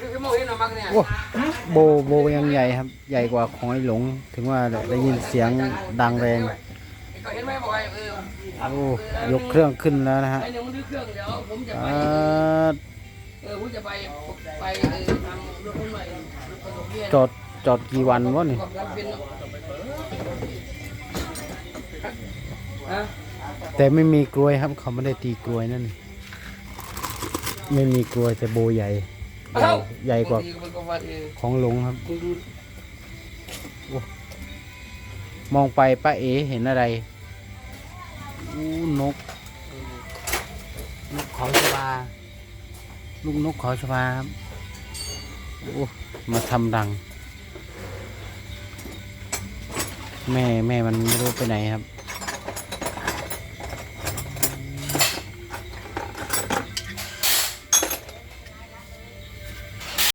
พี่โมเห็นหรอมักเนี่ยโอ้โบโบยังใหญ่ครับ ใหญ่กว่าของไอ้หลง ถึงว่าได้ยินเสียงดังแรงก็เห็นไหมบอกว่าเออโอ้ยกเครื่องขึ้นแล้วนะฮะไอ้หนึ่งมันดื้อเครื่องเดี๋ยวผมจะไปอ่าเออผมจะไปไปเออทำรถใหม่รถผสมเบียร์จอดจอดกี่วันวะนี่กับการเป็นฮะแต่ไม่มีกลวยครับเขาไม่ได้ตีกลวยนั่น ไม่มีกลวยแต่โบใหญ่ ใหญ่ใหญ่กว่าของหลงครับ มองไปป้าเอ๋เห็นอะไรอู้นก นกเขาชบาลูกนกเขาชบาครับโอ้มาทำรัง แม่แม่มันไม่รู้ไปไหนครับ